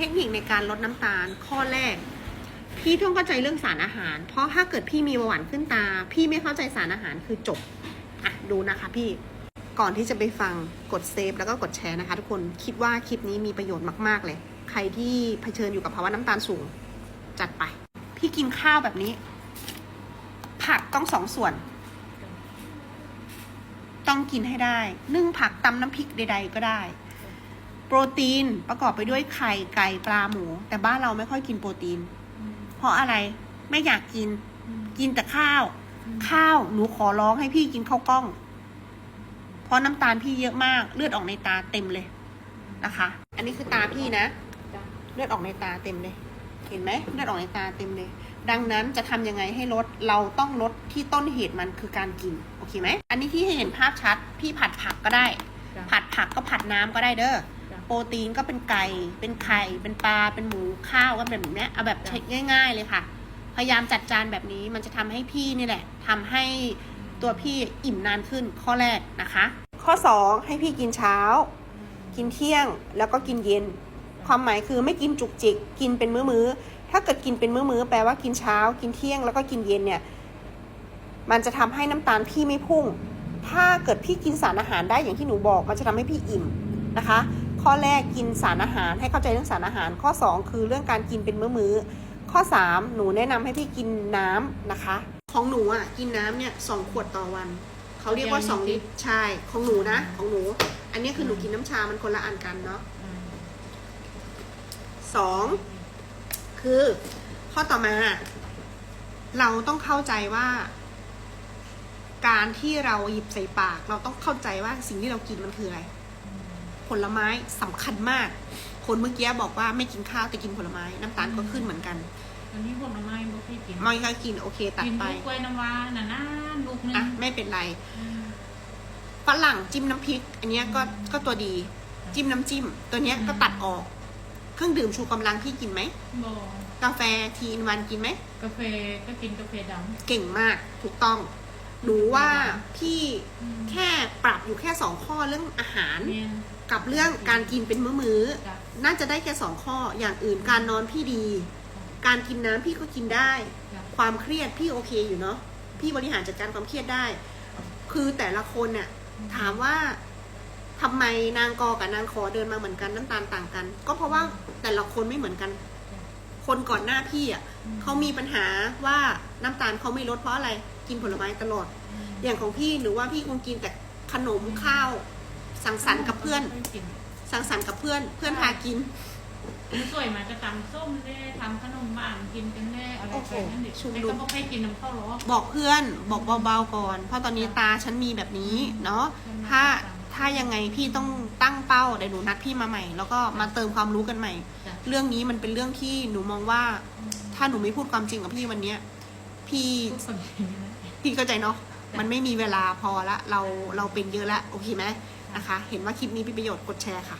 ทคนิคในการลดน้ำตาลข้อแรก พี่ต้องเข้าใจเรื่องสารอาหาร เพราะถ้าเกิดพี่มีเบาหวานขึ้นตา พี่ไม่เข้าใจสารอาหารคือจบอะดูนะคะพี่ก่อนที่จะไปฟังกดเซฟแล้วก็กดแชร์นะคะ ทุกคนคิดว่าคลิปนี้มีประโยชน์มากๆเลย ใครที่เผชิญอยู่กับภาวะน้ำตาลสูง จัดไป พี่กินข้าวแบบนี้ ผักต้องสองส่วน ต้องกินให้ได้ นึ่งผักตำน้ำพริกใด ๆ ก็ได้ โปรตีนประกอบไปด้วยไข่ไก่ปลาหมู แต่บ้านเราไม่ค่อยกินโปรตีน เพราะอะไรไม่อยากกิน กินแต่ข้าว ข้าวหนูขอร้องให้พี่กินข้าวกล้อง เพราะน้ำตาลพี่เยอะมาก เลือดออกในตาเต็มเลยนะคะ อันนี้คือตาพี่นะ เลือดออกในตาเต็มเลย เห็นไหมเลือดออกในตาเต็มเลย ดังนั้นจะทำยังไงให้ลด เราต้องลดที่ต้นเหตุมันคือการกิน โอเคไหม อันนี้ที่ให้เห็นภาพชัด พี่ผัดผักก็ได้จ้ะผัดผักก็ผัดน้ำก็ได้เด้อจ้ะโปรตีนก็เป็นไก่ เป็นไข่ เป็นปลา เป็นหมู ข้าวก็เป็นแบบเนี้ย เอาแบบง่าย ๆ เลยค่ะ พยายามจัดจานแบบนี้มันจะทำให้พี่นี่แหละทำให้ตัวพี่อิ่มนานขึ้นข้อแรกนะคะ ข้อ 2 ให้พี่กินเช้า กินเที่ยงแล้วก็กินเย็น ความหมายคือไม่กินจุกจิก กินเป็นมื้อๆถ้าเกิดกินเป็นมื้อๆแปลว่ากินเช้า กินเที่ยงแล้วก็กินเย็นเนี่ย มันจะทำให้น้ำตาลพี่ไม่พุ่ง ถ้าเกิดพี่กินสารอาหารได้อย่างที่หนูบอก มันจะทำให้พี่อิ่มนะคะ ข้อแรกกินสารอาหารให้เข้าใจเรื่องสารอาหาร ข้อ 2 คือเรื่องการกินเป็นมื้อๆข้อ 3 หนูแนะนำให้พี่กินน้ำนะคะ ของหนูอะกินน้ำเนี่ยสองขวดต่อวันเขาเรียกว่าสองลิตรใช่ของหนูนะ ของหนู อันนี้คือหนูกินน้ำชามันคนละอันกันเนาะสองคือข้อต่อมา เราต้องเข้าใจว่า การที่เราหยิบใส่ปาก เราต้องเข้าใจว่าสิ่งที่เรากินมันคืออะไร ผลไม้สำคัญมาก คนเมื่อกี้บอกว่าไม่กินข้าวแต่กินผลไม้น้ำตาลก็ขึ้นเหมือนกันอันนี้ผลไม้บ่พี่กินไม่ค่อยกินโอเคตัดกินไปลูกกล้วยน้ำว้าน่ะนะลูกนึงอะไม่เป็นไรฝรั่งจิ้มน้ำพริก อันเนี้ยก็ก็ตัวดี จิ้มน้ำจิ้ม ตัวเนี้ยก็ตัดออก เครื่องดื่มชูกำลังพี่กินไหมบ่กาแฟทีอินวันกินไหมกาแฟก็กินกาแฟดเก่งมากถูกต้องหนูว่าพี่ำแค่ ปรับอยู่แค่สองข้อเรื่องอาหาร เนี่ย กับเรื่องการกินเป็นมื้อจ้ะ ๆน่าจะได้แค่สองข้ออย่างอื่นการนอนพี่ดี การกินน้ำพี่ก็กินได้ จ้ะความเครียดพี่โอเคอยู่เนาะพี่บริหารจัดการความเครียดได้ คือแต่ละคนเนี่ยถามว่าทำไมนางกอกับนางขอเดินมาเหมือนกันน้ำตาลต่างกัน ก็เพราะว่าแต่ละคนไม่เหมือนกัน คนก่อนหน้าพี่อะเขามีปัญหาว่าน้ำตาลเขาไม่ลดเพราะอะไร กินผลไม้ตลอด อย่างของพี่หนูว่าพี่คงกินแต่ ขนมข้าว สังสรรค์กับเพื่อนไม่กินสังสรรค์กับเพื่อน เพื่อนพากินมันสวยมาจะตำส้มแน่ทำขนมบ้างกินกันแน่อะไรโอ้โหไปนั่นเด็กชุมแต่นุก็มบ่ให้กินน้ำข้าวหรอกบอกเพื่อนบอกเบาๆก่อน เพราะตอนนี้ตาฉันมีแบบนี้เนาะถ้าถ้ายังไงพี่ต้องตั้งเป้าเดี๋ยวหนูนัดพี่มาใหม่ แล้วก็มาเติมความรู้กันใหม่จ้ะเรื่องนี้มันเป็นเรื่องที่หนูมองว่า ถ้าหนูไม่พูดความจริงกับพี่วันเนี้ย พี่พูดความจริงนะพี่เข้าใจเนาะจ้ะ มันไม่มีเวลาพอละเราเราเป็นเยอะละโอเคไหมนะคะ เห็นว่าคลิปนี้มีประโยชน์กดแชร์ค่ะ